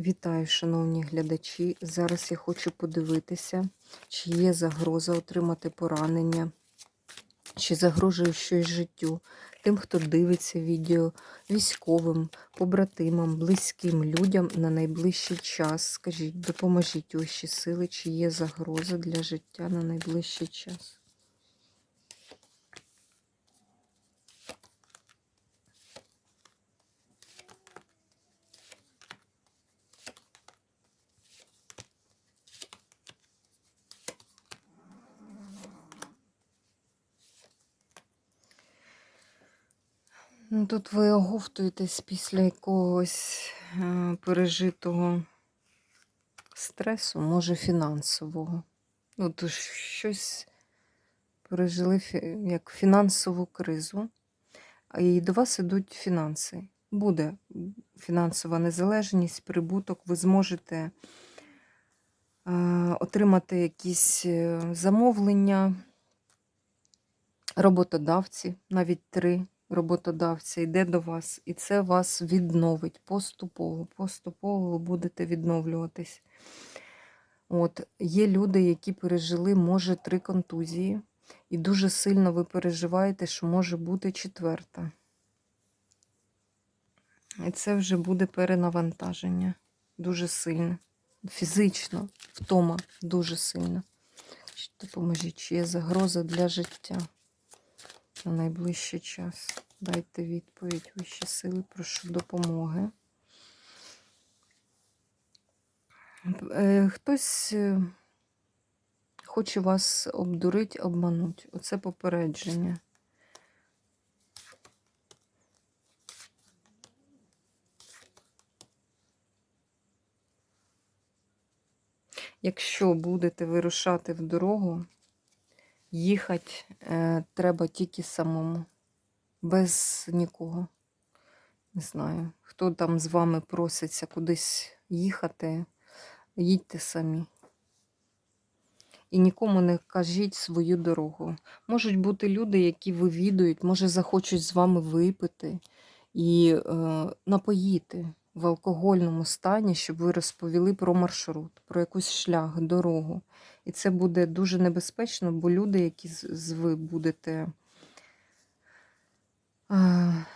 Вітаю, шановні глядачі. Зараз я хочу подивитися, чи є загроза отримати поранення, чи загрожує щось життю тим, хто дивиться відео, військовим, побратимам, близьким людям на найближчий час. Скажіть, допоможіть ваші сили, чи є загроза для життя на найближчий час. Ну, Тут ви оговтуєтесь після якогось е, пережитого стресу, може фінансового. Ну, то щось пережили як фінансову кризу, і до вас ідуть фінанси. Буде фінансова незалежність, прибуток, ви зможете е, отримати якісь е, замовлення, роботодавці, навіть три роботодавця йде до вас, і це вас відновить поступово. Поступово ви будете відновлюватись. От, Є люди, які пережили, може, три контузії, і дуже сильно ви переживаєте, що може бути четверта. І це вже буде перенавантаження. Дуже сильне. Фізично, втома дуже сильно. Допоможіть, чи є загроза для життя на найближчий час. Дайте відповідь вищі сили, прошу допомоги. Е, Хтось е, хоче вас обдурити, обманути. Оце попередження. Якщо будете вирушати в дорогу, їхати е, треба тільки самому, без нікого. Не знаю, хто там з вами проситься кудись їхати, їдьте самі. І нікому не кажіть свою дорогу. Можуть бути люди, які вивідують, може захочуть з вами випити і е, напоїти в алкогольному стані, щоб ви розповіли про маршрут, про якийсь шлях, дорогу. І це буде дуже небезпечно, бо люди, які з, ви будете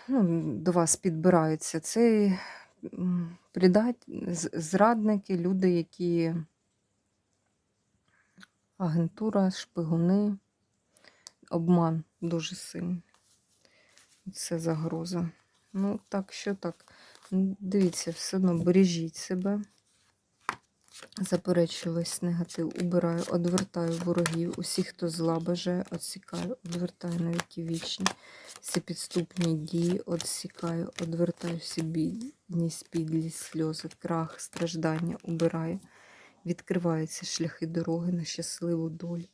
ну, до вас підбираються, це м, предать, зрадники, люди, які агентура, шпигуни, обман дуже сильний. Це загроза. Ну, так, що так. Дивіться, все одно бережіть себе. Заперечую негатив, убираю, одвертаю ворогів, усіх, хто зла бажає, відсікаю, одвертаю на віки вічні. Всі підступні дії відсікаю, одвертаю всі бідність, підлість, сльози, крах, страждання, убираю. Відкриваються шляхи дороги на щасливу долю.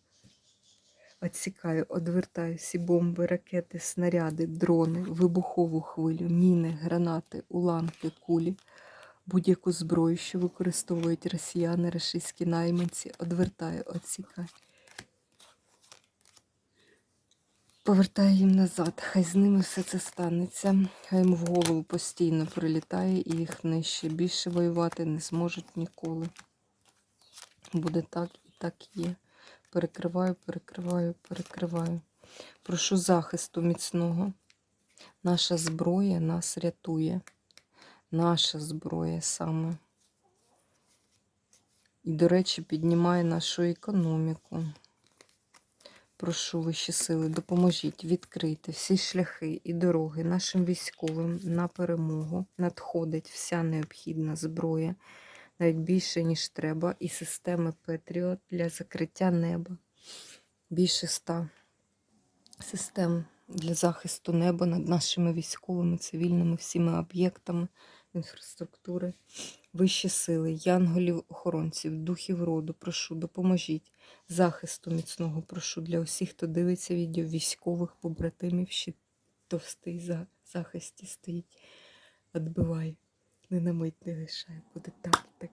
Отсікаю, одвертаю всі бомби, ракети, снаряди, дрони, вибухову хвилю, міни, гранати, уламки, кулі, будь-яку зброю, що використовують росіяни, рашистські найманці, одвертаю, отсікаю. Повертаю їм назад, хай з ними все це станеться, хай їм в голову постійно прилітає і їх нижче. Більше воювати не зможуть ніколи. Буде так і так є. Перекриваю, перекриваю, перекриваю. Прошу захисту міцного. Наша зброя нас рятує. Наша зброя саме. І, до речі, піднімає нашу економіку. Прошу вищі сили, допоможіть відкрити всі шляхи і дороги нашим військовим на перемогу. Надходить вся необхідна зброя, навіть більше, ніж треба, і системи Петріот для закриття неба. Більше ста систем для захисту неба над нашими військовими, цивільними, всіма об'єктами інфраструктури. Вищі сили, янголів, охоронців, духів роду, прошу, допоможіть захисту міцного, прошу для усіх, хто дивиться відео військових побратимів, ще товстий за захисті стоїть. Отбивай, не на мить не лишай, буде так і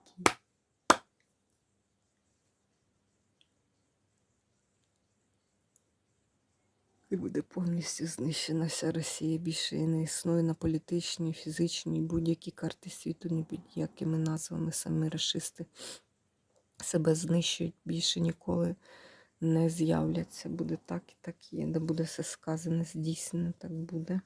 І буде повністю знищена вся Росія. Більше і не існує на політичній, фізичній, будь-які карти світу, ні будь-якими назвами самі расисти себе знищують, більше ніколи не з'являться. Буде так і так є. Де буде все сказане, здійснено, так буде.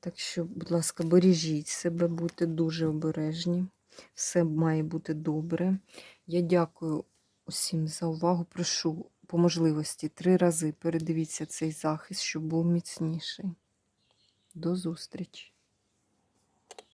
Так що, будь ласка, бережіть себе, будьте дуже обережні. Все має бути добре. Я дякую усім за увагу. Прошу по можливості три рази передивіться цей захист, щоб був міцніший. До зустрічі!